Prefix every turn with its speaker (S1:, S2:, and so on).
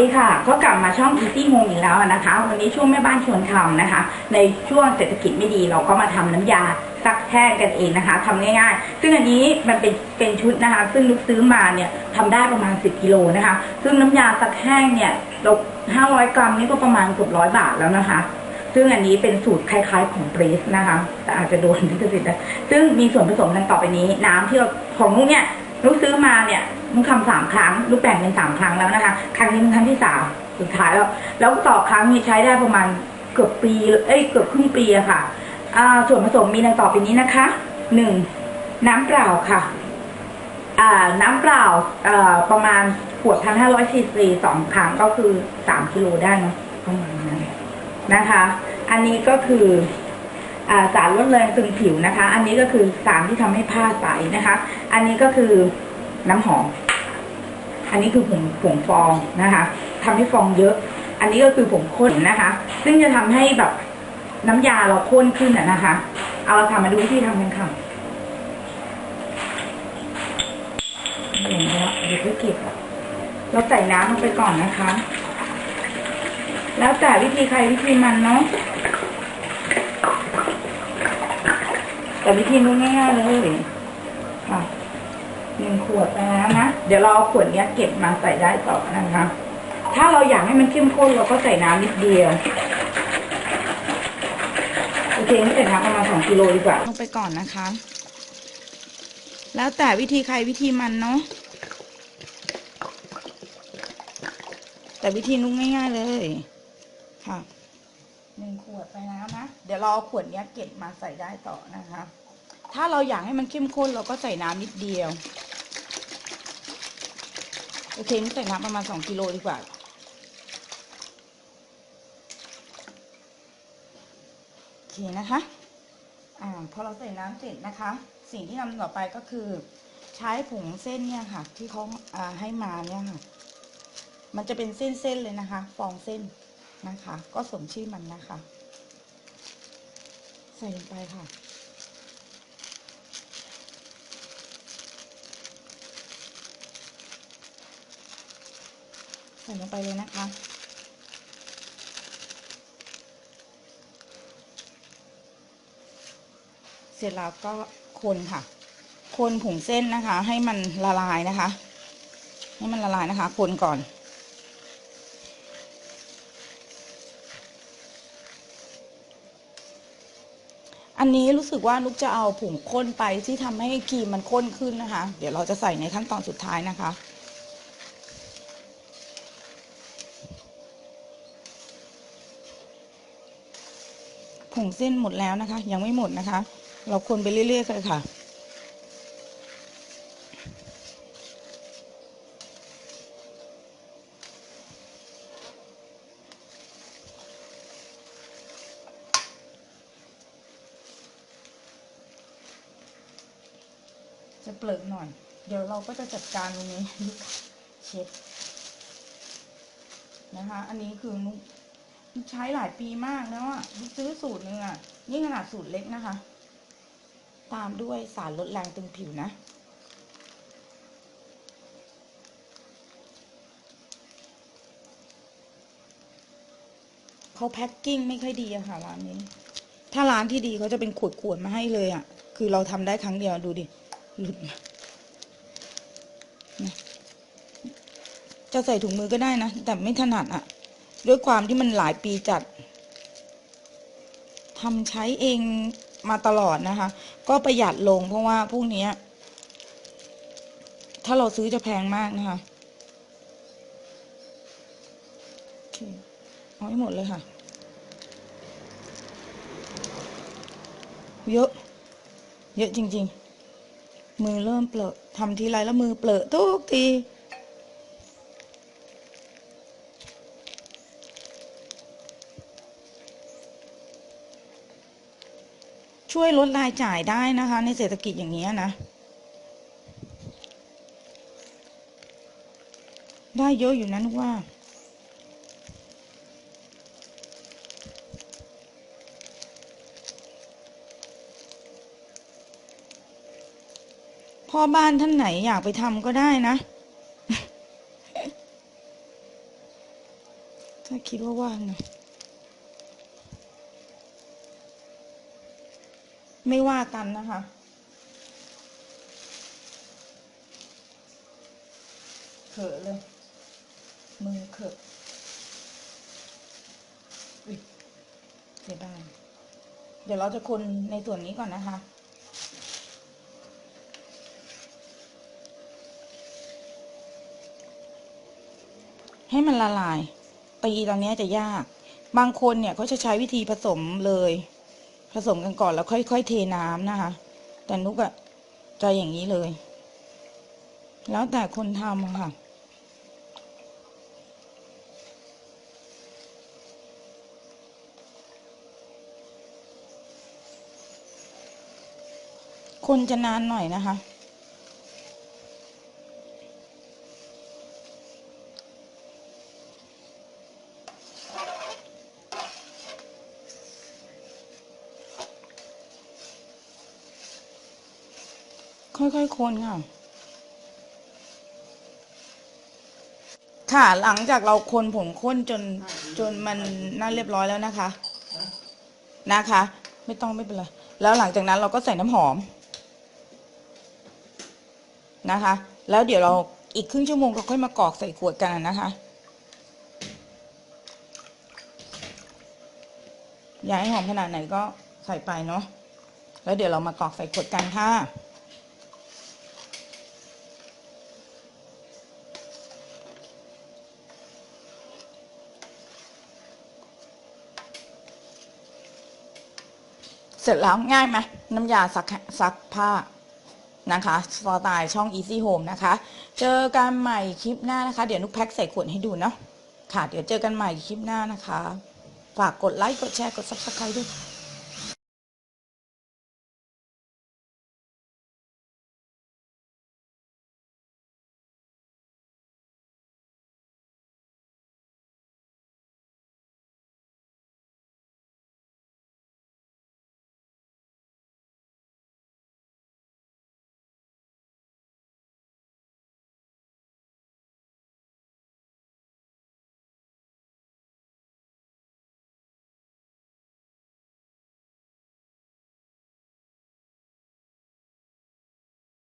S1: ดีค่ะก็กลับมาช่อง Easy Home อีกแล้วนะคะ วันนี้ช่วงแม่บ้านชวนทำนะคะ ในช่วงเศรษฐกิจไม่ดีเราก็มาทำน้ำยาซักแห้งกันเองนะคะทำง่ายๆ ซึ่งอันนี้มันเป็นเป็นชุดนะคะ ซึ่งลูกซื้อมาเนี่ยทำได้ประมาณ 10กิโลนะคะ ซึ่งน้ำยาซักแห้งเนี่ยเรา500 กรัมนี่ก็ประมาณเกือบร้อยบาทแล้วนะคะ ซึ่งอันนี้เป็นสูตรคล้ายๆของเบรสนะคะ แต่อาจจะโดนลิขสิทธิ์นะซึ่งมีส่วนผสมดังต่อไปนี้ น้ำที่เราของนุกเนี่ยนุกซื้อมาเนี่ย นุกทำสามครั้งนุกแบ่งเป็นสามครั้งแล้วนะคะ ครั้งนี้เป็นครั้งที่สามสุดท้ายแล้วแล้วต่อครั้งนี่ใช้ได้ประมาณเกือบปีเอ้ยเกือบครึ่งปีอะค่ะอ่าส่วนผสมมีดังต่อไปนี้นะคะหนึ่งน้ำเปล่าค่ะอ่าน้ำเปล่าอ่อประมาณขวดพันห้าร้อยซีซีสองครั้งก็คือสามกิโลได้เนอะประมาณนั้นนะคะ อันนี้ก็คืออ่าสารลดแรงตึงผิวนะคะ อันนี้ก็คือสารที่ทำให้ผ้าใสนะคะ อันนี้ก็คือ น้ำหอม อันนี้คือผงผงฟองนะคะทำให้ฟองเยอะ อันนี้ก็คือผงข้นนะคะ ซึ่งจะทำให้แบบน้ำยาเราข้นขึ้นอะนะคะ เอาละค่ะมาดูวิธีทำกันค่ะเดี๋ยวนะเดี๋ยวไปเก็บเราใส่น้ำลงไปก่อนนะคะ แล้วแต่วิธีใครวิธีมันเนาะแต่วิธีนู้นง่ายๆเลยค่ะ หนึ่งขวดไปแล้วนะ เดี๋ยวเราเอาขวดเนี้ยเก็บมาใส่ได้ต่อนะคะ ถ้าเราอยากให้มันเข้มข้นเราก็ใส่น้ำนิดเดียวโอเคงั้นใส่น้ำประมาณสองกิโลดีกว่า
S2: ลงไปก่อนนะคะ แล้วแต่วิธีใครวิธีมันเนาะแต่วิธีนุ้งง่ายๆเลยค่ะ
S1: หนึ่งขวดไปแล้วนะ เดี๋ยวเราเอาขวดเนี้ยเก็บมาใส่ได้ต่อนะคะ
S2: ถ้าเราอยากให้มันเข้มข้นเราก็ใส่น้ำนิดเดียว โอเคนี่ใส่น้ำประมาณสองกิโลดีกว่า โอเคนะคะ อ่าพอเราใส่น้ำเสร็จนะคะ สิ่งที่ทำต่อไปก็คือ ใช้ผงเส้นเนี่ยค่ะ ที่เขาาให้มาเนี่ยค่ะ มันจะเป็นเส้นๆเลยนะคะ ฟองเส้นนะคะ ก็สมชื่อมันนะคะ ใส่ลงไปค่ะ ส่ลงไปเลยนะคะ เสร็จแล้วก็คนค่ะ คนผงเส้นนะคะ ให้มันละลายนะคะ ให้มันละลายนะคะ คนก่อนอันนี้รู้สึกว่านุกจะเอาผงข้นไปที่ทำให้ครีมมันข้นขึ้นนะคะ เดี๋ยวเราจะใส่ในขั้นตอนสุดท้ายนะคะ ผงเส้นหมดแล้วนะคะ ยังไม่หมดนะคะ เราคนไปเรื่อยๆเลยค่ะ จะเปลือกหน่อย เดี๋ยวเราก็จะจัดการตรงนี้เช็ดนะคะ อันนี้คือนุกนุก ใช้หลายปีมากแล้วอะซื้อสูตรหนึงอะนี่ขนาดสูตรเล็กนะคะ ตามด้วยสารลดแรงตึงผิวนะเขาแพ็คกิ้งไม่ค่อยดีอะค่ะร้านนี้ ถ้าร้านที่ดีเขาจะเป็นขวดๆมาให้เลยอะคือเราทำได้ครั้งเดียวดูดิ หลุดมานะจะใส่ถุงมือก็ได้นะ แต่ไม่ถนัดอะ ด้วยความที่มันหลายปีจัดทำใช้เองมาตลอดนะคะ ก็ประหยัดลงเพราะว่าพวกนี้ถ้าเราซื้อจะแพงมากนะคะเอาให้หมดเลยค่ะ เยอะ เยอะจริง ๆ มือเริ่มเปลอะทำทีไรแล้วมือเปลอะทุกที ช่วยลดรายจ่ายได้นะคะ ในเศรษฐกิจอย่างนี้นะ ได้เยอะอยู่นะนึกว่าพ่อบ้านท่านไหนอยากไปทำก็ได้นะ ถ้าคิดว่าว่างนะ ไม่ว่ากันนะคะ เขอะเลย มือเขอะอุ๊ยเสียดายเดี๋ยวเราจะคนในส่วนนี้ก่อนนะคะให้มันละลาย ตีตอนนี้จะยาก บางคนเนี่ยเขาจะใช้วิธีผสมเลย ผสมกันก่อนแล้วค่อย ๆ เทน้ำนะคะ แต่นุกอะจะอย่างนี้เลย แล้วแต่คนทำค่ะคนจะนานหน่อยนะคะ ค่อยๆคนค่ะ ค่ะหลังจากเราคนผงข้นจนจนมันน่าเรียบร้อยแล้วนะคะ นะคะ ไม่ต้องไม่เป็นไรแล้วหลังจากนั้นเราก็ใส่น้ำหอม นะคะ แล้วเดี๋ยวเราอีกครึ่งชั่วโมงเราค่อยมากรอกใส่ขวดกันนะคะอยากให้หอมขนาดไหนก็ใส่ไปเนาะ แล้วเดี๋ยวเรามากรอกใส่ขวดกันค่ะ สร็จแล้วง่ายไหมน้ำยาซักซักผ้านะคะสไตล์ช่อง Easy Home นะคะ เจอกันใหม่คลิปหน้านะคะ เดี๋ยวนุกแพ็คใส่ขวดให้ดูเนาะค่ะ เดี๋ยวเจอกันใหม่คลิปหน้านะคะ ฝากกดไลค์ กดแชร์ กด Subscribe ด้วย